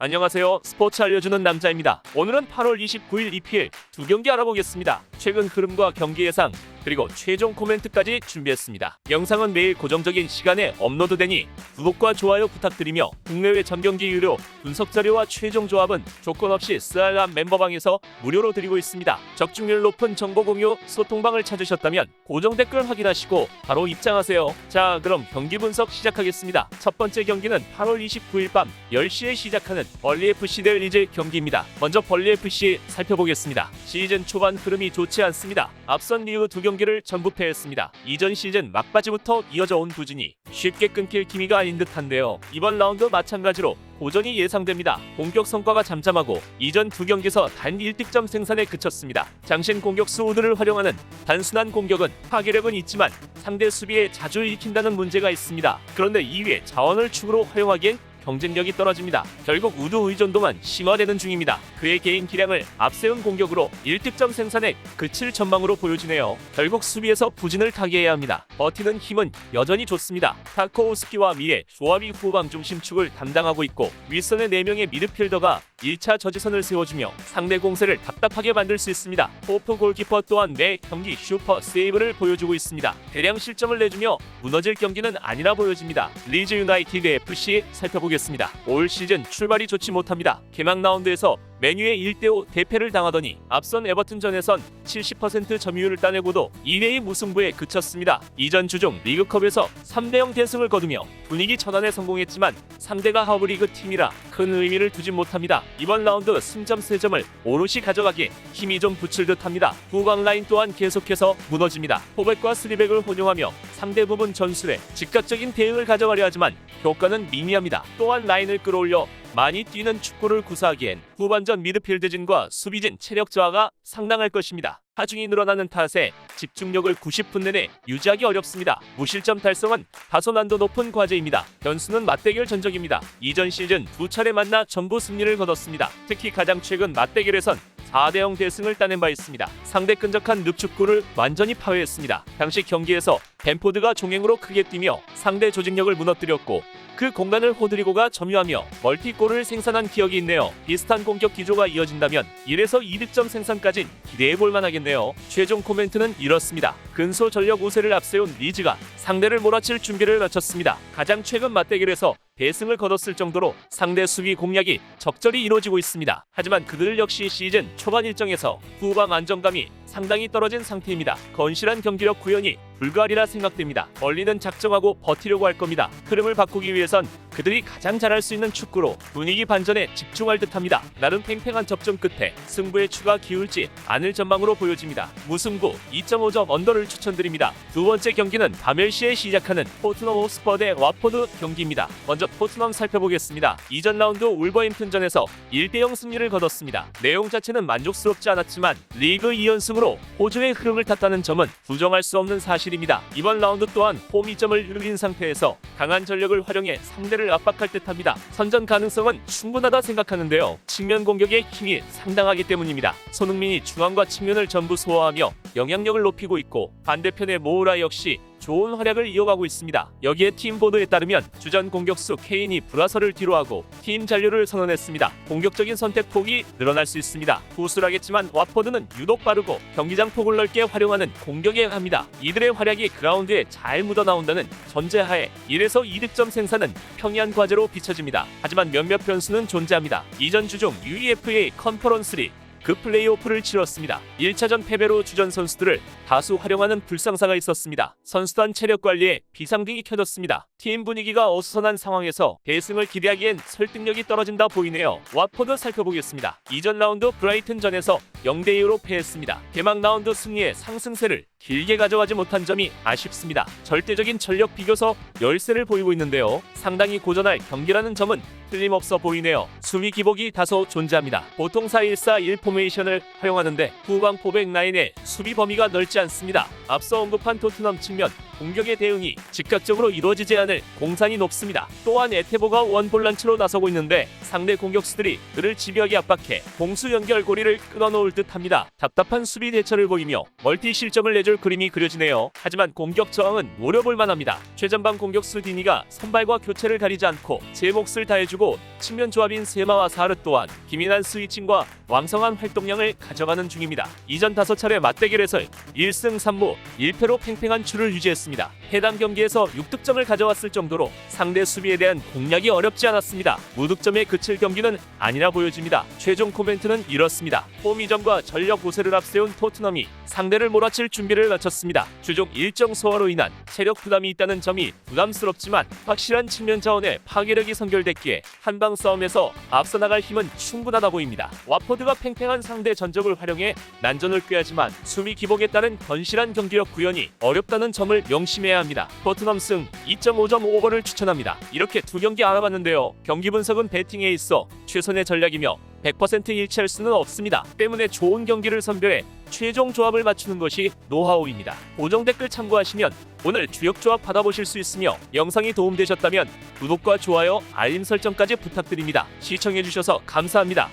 안녕하세요. 스포츠 알려주는 남자입니다. 오늘은 8월 29일 EPL 두 경기 알아보겠습니다. 최근 흐름과 경기 예상 그리고 최종 코멘트까지 준비했습니다. 영상은 매일 고정적인 시간에 업로드되니 구독과 좋아요 부탁드리며 국내외 전경기 유료 분석 자료와 최종 조합은 조건 없이 스알람 멤버방에서 무료로 드리고 있습니다. 적중률 높은 정보 공유 소통방을 찾으셨다면 고정 댓글 확인하시고 바로 입장하세요. 자, 그럼 경기 분석 시작하겠습니다. 첫 번째 경기는 8월 29일 밤 10시에 시작하는 벌리 FC 대 리즈 경기입니다. 먼저 벌리 FC 살펴보겠습니다. 시즌 초반 흐름이 좋지 않습니다. 앞선 리그 두 경기 를 전부 패했습니다. 이전 시즌 막바지부터 이어져 온 부진이 쉽게 끊길 기미가 아닌 듯한데요. 이번 라운드 마찬가지로 고전이 예상됩니다. 공격 성과가 잠잠하고 이전 두 경기에서 단 1득점 생산에 그쳤습니다. 장신 공격수 우드를 활용하는 단순한 공격은 파괴력은 있지만 상대 수비에 자주 읽힌다는 문제가 있습니다. 그런데 이외 자원을 축으로 활용하기엔 경쟁력이 떨어집니다. 결국 우드 의존도만 심화되는 중입니다. 그의 개인 기량을 앞세운 공격으로 1득점 생산에 그칠 전망으로 보여지네요. 결국 수비에서 부진을 타개해야 합니다. 버티는 힘은 여전히 좋습니다. 타코우스키와 미에 조합이 후방 중심 축을 담당하고 있고 윗선의 4명의 미드필더가 1차 저지선을 세워주며 상대 공세를 답답하게 만들 수 있습니다. 호프 골키퍼 또한 매 경기 슈퍼 세이브를 보여주고 있습니다. 대량 실점을 내주며 무너질 경기는 아니라 보여집니다. 리즈 유나이티드 FC 살펴보겠습니다. 올 시즌 출발이 좋지 못합니다. 개막 라운드에서 메뉴의 1대5 대패를 당하더니 앞선 에버튼전에선 70% 점유율을 따내고도 2대2 무승부에 그쳤습니다. 이전 주중 리그컵에서 3대0 대승을 거두며 분위기 전환에 성공했지만 상대가 하브리그 팀이라 큰 의미를 두지 못합니다. 이번 라운드 승점 3점을 오롯이 가져가기에 힘이 좀 붙을 듯합니다. 후방 라인 또한 계속해서 무너집니다. 포백과 스리백을 혼용하며 상대 부분 전술에 즉각적인 대응을 가져가려 하지만 효과는 미미합니다. 또한 라인을 끌어올려 많이 뛰는 축구를 구사하기엔 후반전 미드필드진과 수비진 체력 저하가 상당할 것입니다. 하중이 늘어나는 탓에 집중력을 90분 내내 유지하기 어렵습니다. 무실점 달성은 다소 난도 높은 과제입니다. 변수는 맞대결 전적입니다. 이전 시즌 두 차례 만나 전부 승리를 거뒀습니다. 특히 가장 최근 맞대결에선 4대 0 대승을 따낸 바 있습니다. 상대 끈적한 늪축구를 완전히 파괴했습니다. 당시 경기에서 벤포드가 종횡으로 크게 뛰며 상대 조직력을 무너뜨렸고 그 공간을 호드리고가 점유하며 멀티골을 생산한 기억이 있네요. 비슷한 공격 기조가 이어진다면 1에서 2득점 생산까진 기대해 볼 만 하겠네요. 최종 코멘트는 이렇습니다. 근소 전력 우세를 앞세운 리즈가 상대를 몰아칠 준비를 마쳤습니다. 가장 최근 맞대결에서 대승을 거뒀을 정도로 상대 수비 공략이 적절히 이루어지고 있습니다. 하지만 그들 역시 시즌 초반 일정에서 후방 안정감이 상당히 떨어진 상태입니다. 건실한 경기력 구현이 불가하리라 생각됩니다. 멀리는 작정하고 버티려고 할 겁니다. 흐름을 바꾸기 위해선 그들이 가장 잘할 수 있는 축구로 분위기 반전에 집중할 듯합니다. 나름 팽팽한 접전 끝에 승부의 추가 기울지 않을 전망으로 보여집니다. 무승부 2.5점 언더를 추천드립니다. 두 번째 경기는 밤 10시에 시작하는 토트넘 호스퍼 대 와포드 경기입니다. 먼저 토트넘 살펴보겠습니다. 이전 라운드 울버햄튼전에서 1대0 승리를 거뒀습니다. 내용 자체는 만족스럽지 않았지만 리그 2연승으로 호주의 흐름을 탔다는 점은 부정할 수 없는 사실입니다. 이번 라운드 또한 홈 2점을 누린 상태에서 강한 전력을 활용해 상대를 압박할 듯합니다. 선전 가능성은 충분하다 생각하는데요. 측면 공격의 힘이 상당하기 때문입니다. 손흥민이 중앙과 측면을 전부 소화하며 영향력을 높이고 있고 반대편의 모우라 역시 좋은 활약을 이어가고 있습니다. 여기에 팀 보도에 따르면 주전 공격수 케인이 불화설을 뒤로하고 팀 잔류를 선언했습니다. 공격적인 선택 폭이 늘어날 수 있습니다. 후술하겠지만 와포드는 유독 빠르고 경기장 폭을 넓게 활용하는 공격에 합니다. 이들의 활약이 그라운드에 잘 묻어나온다는 전제하에 1에서 2득점 생산은 평이한 과제로 비춰집니다. 하지만 몇몇 변수는 존재합니다. 이전 주중 UEFA 컨퍼런스 리 그 플레이오프를 치렀습니다. 1차전 패배로 주전 선수들을 다수 활용하는 불상사가 있었습니다. 선수단 체력 관리에 비상등이 켜졌습니다. 팀 분위기가 어수선한 상황에서 대승을 기대하기엔 설득력이 떨어진다 보이네요. 와포드 살펴보겠습니다. 이전 라운드 브라이튼전에서 0대 2로 패했습니다. 개막 라운드 승리의 상승세를 길게 가져가지 못한 점이 아쉽습니다. 절대적인 전력 비교서 열세를 보이고 있는데요. 상당히 고전할 경기라는 점은 틀림없어 보이네요. 수비 기복이 다소 존재합니다. 보통 4-1-4-1 포메이션을 활용하는데 후방 포백 라인의 수비 범위가 넓지 않습니다. 앞서 언급한 토트넘 측면 공격의 대응이 즉각적으로 이루어지지 않을 공산이 높습니다. 또한 에테보가 원볼란치로 나서고 있는데 상대 공격수들이 그를 집요하게 압박해 공수 연결고리를 끊어놓을 듯합니다. 답답한 수비 대처를 보이며 멀티 실점을 내줄 그림이 그려지네요. 하지만 공격 저항은 노려볼 만합니다. 최전방 공격수 디니가 선발과 교체를 가리지 않고 제 몫을 다해주고 측면 조합인 세마와 사르 또한 기민한 스위칭과 왕성한 활동량을 가져가는 중입니다. 이전 5차례 맞대결에서 1승 3무 1패로 팽팽한 추를 유지했습니다. 해당 경기에서 6득점을 가져왔을 정도로 상대 수비에 대한 공략이 어렵지 않았습니다. 무득점에 그칠 경기는 아니라 보여집니다. 최종 코멘트는 이렇습니다. 홈 이전과 전력 우세를 앞세운 토트넘이 상대를 몰아칠 준비를 마쳤습니다. 최종 일정 소화로 인한 체력 부담이 있다는 점이 부담스럽지만 확실한 측면 자원의 파괴력이 선결됐기에 한방 싸움에서 앞서 나갈 힘은 충분하다 보입니다. 와포드가 팽팽한 상대 전적을 활용해 난전을 꾀하지만 수비 기복에 따른 건실한 경기력 구현이 어렵다는 점을 명심해야 합니다. 토트넘 승 2.5점 오버를 추천합니다. 이렇게 두 경기 알아봤는데요. 경기 분석은 배팅에 있어 최선의 전략이며 100% 일치할 수는 없습니다. 때문에 좋은 경기를 선별해 최종 조합을 맞추는 것이 노하우입니다. 고정 댓글 참고하시면 오늘 주역 조합 받아보실 수 있으며 영상이 도움되셨다면 구독과 좋아요, 알림 설정까지 부탁드립니다. 시청해주셔서 감사합니다.